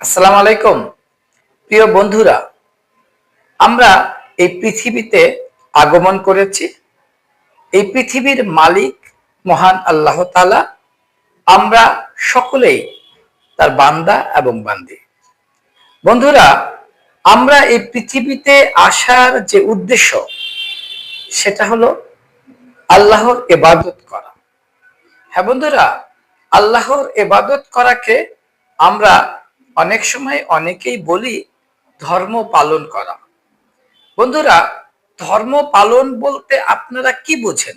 আসসালামু আলাইকুম প্রিয় বন্ধুরা, আমরা এই পৃথিবীতে আগমন করেছি। এই পৃথিবীর মালিক মহান আল্লাহ তালা আমরা সকলেই তার বান্দা এবং বান্দি। বন্ধুরা, আমরা এই পৃথিবীতে আসার যে উদ্দেশ্য, সেটা হলো আল্লাহর এবাদত করা। হ্যাঁ বন্ধুরা, আল্লাহর এবাদত করাকে আমরা অনেক সময় অনেকেই বলি ধর্ম পালন করা। বন্ধুরা, ধর্ম পালন বলতে আপনারা কি বোঝেন?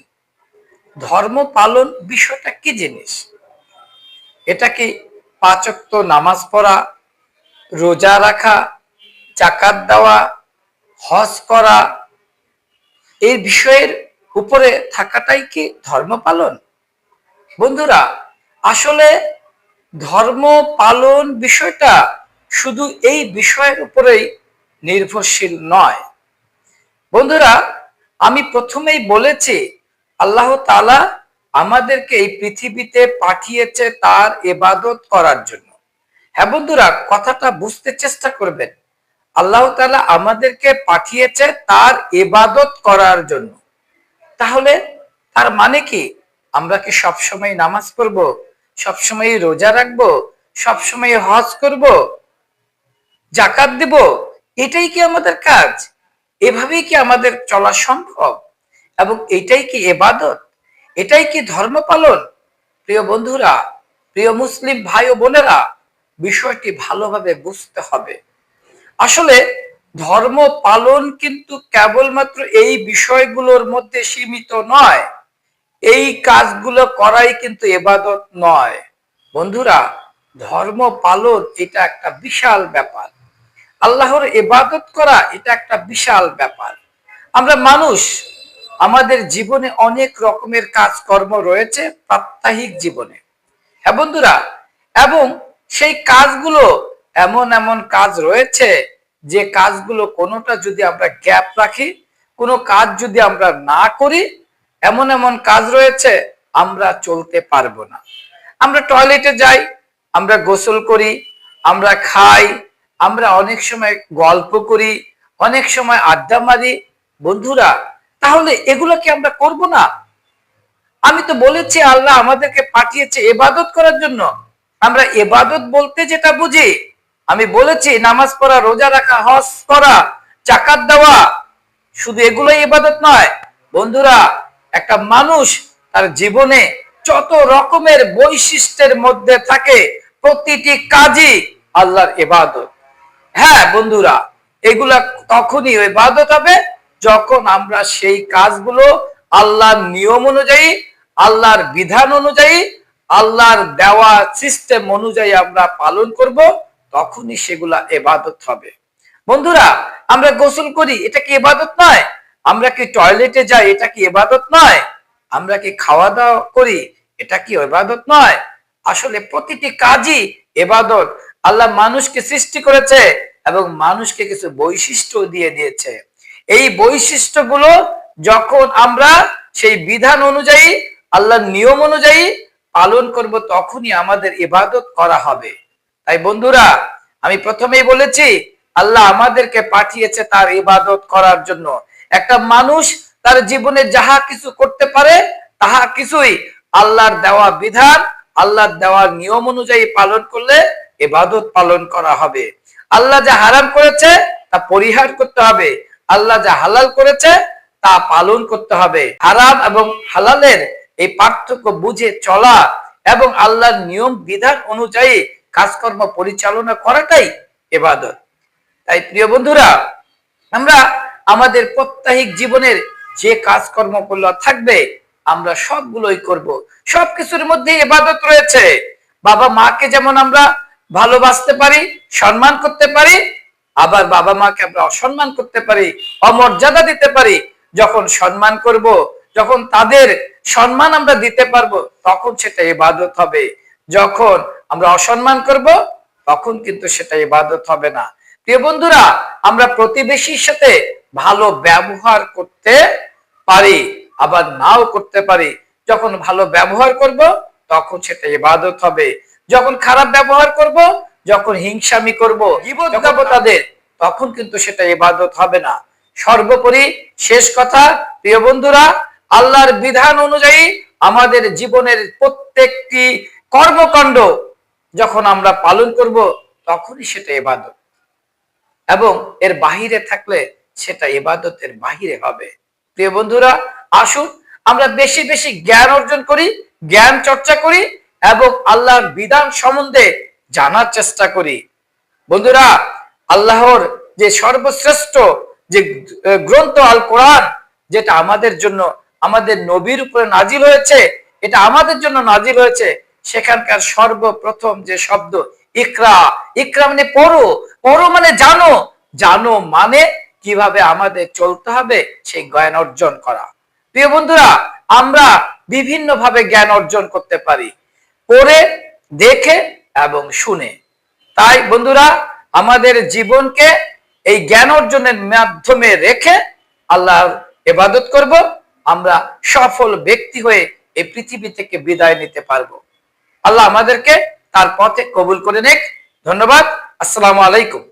ধর্ম পালন বিষয়টা কি জিনিস? এটা কি পাচক্ত নামাজ পড়া, রোজা রাখা, জাকাত দেওয়া, হজ করা, এই বিষয়ের উপরে থাকাটাই কি ধর্ম পালন? বন্ধুরা, আসলে ধর্ম পালন বিষয়টা শুধু এই বিষয়ের উপরেই নির্ভরশীল নয়। বন্ধুরা, আমি প্রথমেই বলেছি, আল্লাহ তালা আমাদেরকে এই পৃথিবীতে পাঠিয়েছে তার এবাদত করার জন্য। হ্যাঁ বন্ধুরা, কথাটা বুঝতে চেষ্টা করবেন। আল্লাহ তালা আমাদেরকে পাঠিয়েছে তার এবাদত করার জন্য। তাহলে তার মানে কি? আমরা কি সবসময় নামাজ পড়ব? সবসময় রোজা রাখব সবসময় হজ করব, জাকাত দেব, এটাই কি আমাদের কাজ? এভাবেই কি আমাদের চলা সম্ভব? এবং এটাই কি এবাদত? এটাই কি ধর্ম পালন? প্রিয় বন্ধুরা, প্রিয় মুসলিম ভাই ও বোনেরা, বিষয়টি ভালোভাবে বুঝতে হবে। আসলে ধর্ম পালন কিন্তু কেবলমাত্র এই বিষয়গুলোর মধ্যে সীমিত নয়। এই কাজগুলো করাই কিন্তু এবাদত নয়। বন্ধুরা, ধর্ম পালন এটা একটা বিশাল ব্যাপার। আল্লাহর এবাদত করা এটা একটা বিশাল ব্যাপার। আমরা মানুষ, আমাদের জীবনে অনেক রকমের কাজকর্ম রয়েছে প্রাত্যহিক জীবনে। হ্যাঁ বন্ধুরা, এবং সেই কাজগুলো এমন এমন কাজ রয়েছে যে কাজগুলো কোনোটা যদি আমরা গ্যাপ রাখি, কোনো কাজ যদি আমরা না করি এমন এমন কাজ রয়েছে, আমরা চলতে পারব না। আমরা টয়লেটে যাই, আমরা গোসল করি, আমরা খাই, আমরা অনেক সময় গল্প করি, অনেক সময় আড্ডা মারি। বন্ধুরা, তাহলে এগুলো কি আমরা করব না? আমি তো বলেছি, আল্লাহ আমাদেরকে পাঠিয়েছে এবাদত করার জন্য। আমরা এবাদত বলতে যেটা বুঝি, আমি বলেছি, নামাজ পড়া, রোজা রাখা, হজ করা চাকাত দেওয়া, শুধু এগুলোই এবাদত নয়। বন্ধুরা একটা মানুষ তার জীবনে যত রকমের বৈশিষ্ট্যের মধ্যে থাকে, প্রতিটি কাজই আল্লাহর এবাদত হ্যাঁ বন্ধুরা, এগুলা তখনই ইবাদত হবে যখন আমরা সেই কাজগুলো আল্লাহর নিয়ম অনুযায়ী, আল্লাহর বিধান অনুযায়ী, আল্লাহর দেওয়া সিস্টেম অনুযায়ী আমরা পালন করব, তখনই সেগুলা এবাদত হবে। বন্ধুরা, আমরা গোসল করি, এটা কি এবাদত নয়? আমরা কি টয়লেটে যাই, এটা কি এবাদত নয়? আমরা কি খাওয়া দাওয়া করি, এটা কি এবাদত নয়? আসলে প্রতিটি কাজই এবাদত আল্লাহ মানুষকে সৃষ্টি করেছে এবং মানুষকে কিছু বৈশিষ্ট্য দিয়ে দিয়েছে। এই বৈশিষ্ট্যগুলো যখন আমরা সেই বিধান অনুযায়ী, আল্লাহর নিয়ম অনুযায়ী পালন করব, তখনই আমাদের ইবাদত করা হবে। তাই বন্ধুরা, আমি প্রথমেই বলেছি, আল্লাহ আমাদেরকে পাঠিয়েছে তার ইবাদত করার জন্য। একটা মানুষ তার জীবনে যাহা কিছু করতে পারে, তাহা কিছুই আল্লাহর দেওয়া বিধান, আল্লাহর দেওয়া নিয়ম অনুযায়ী পালন করলে এবাদত পালন করা হবে। আল্লাহ যা হারাম করেছে, তা পরিহার করতে হবে। আল্লাহ যা হালাল করেছে, তা পালন করতে হবে। হারাম এবং হালালের এই পার্থক্য বুঝে চলা এবং আল্লাহর নিয়ম, বিধান অনুযায়ী কাজকর্ম পরিচালনা করাটাই এবাদত তাই প্রিয় বন্ধুরা, আমরা আমাদের প্রত্যাহিক জীবনের যে কাজকর্ম করলে থাকবে, আমরা সবগুলোই করব। সবকিছুর মধ্যে এবাদত রয়েছে। বাবা মাকে যেমন আমরা ভালোবাসতে পারি, সম্মান করতে পারি, আবার বাবা মাকে আমরা অসম্মান করতে পারি, অমর্যাদা দিতে পারি। যখন সম্মান করব, যখন তাদের সম্মান আমরা দিতে পারব, তখন সেটা ইবাদত হবে। যখন আমরা অসম্মান করব, তখন কিন্তু সেটা ইবাদত হবে না। প্রিয় বন্ধুরা, আমরা প্রতিবেশীর সাথে ভালো ব্যবহার করতে পারি আবার নাও করতে পারি। যখন ভালো ব্যবহার করব তখন সেটা ইবাদত হবে। যখন খারাপ ব্যবহার করব যখন হিংসামি করব তাদের তখন কিন্তু সেটা ইবাদত হবে না। সর্বোপরি শেষ কথা প্রিয় বন্ধুরা আল্লাহর বিধান অনুযায়ী আমাদের জীবনের প্রত্যেকটি কর্মকাণ্ড যখন আমরা পালন করব তখনই সেটা ইবাদত। এবং এর বাহিরে থাকলে সেটা ইবাদতের বাহিরে হবে। প্রিয় বন্ধুরা, আসুন আমরা বেশি বেশি জ্ঞান অর্জন করি, জ্ঞান চর্চা করি এবং আল্লাহর বিধান সম্বন্ধে জানার চেষ্টা করি। বন্ধুরা, আল্লাহর যে সর্বশ্রেষ্ঠ যে গ্রন্থ আল কোরআন যেটা আমাদের জন্য, আমাদের নবীর উপরে নাজিল হয়েছে, এটা আমাদের জন্য নাজিল হয়েছে, সেখানকার সর্বপ্রথম যে শব্দ ইকরা ইকরা মানে পড়ো পড়ো মানে জানো জানো মানে কীভাবে আমাদের চলতে হবে, সেই জ্ঞান অর্জন করা। প্রিয় বন্ধুরা, আমরা বিভিন্ন ভাবে জ্ঞান অর্জন করতে পারি, পড়ে, দেখে এবং শুনে। তাই বন্ধুরা, আমাদের জীবনকে এই জ্ঞান অর্জনের মাধ্যমে রেখে আল্লাহর ইবাদত করব, আমরা সফল ব্যক্তি হয়ে এই পৃথিবী থেকে বিদায় নিতে পারব। আল্লাহ আমাদেরকে তার পথে কবুল করে নেক। ধন্যবাদ। আসসালামু আলাইকুম।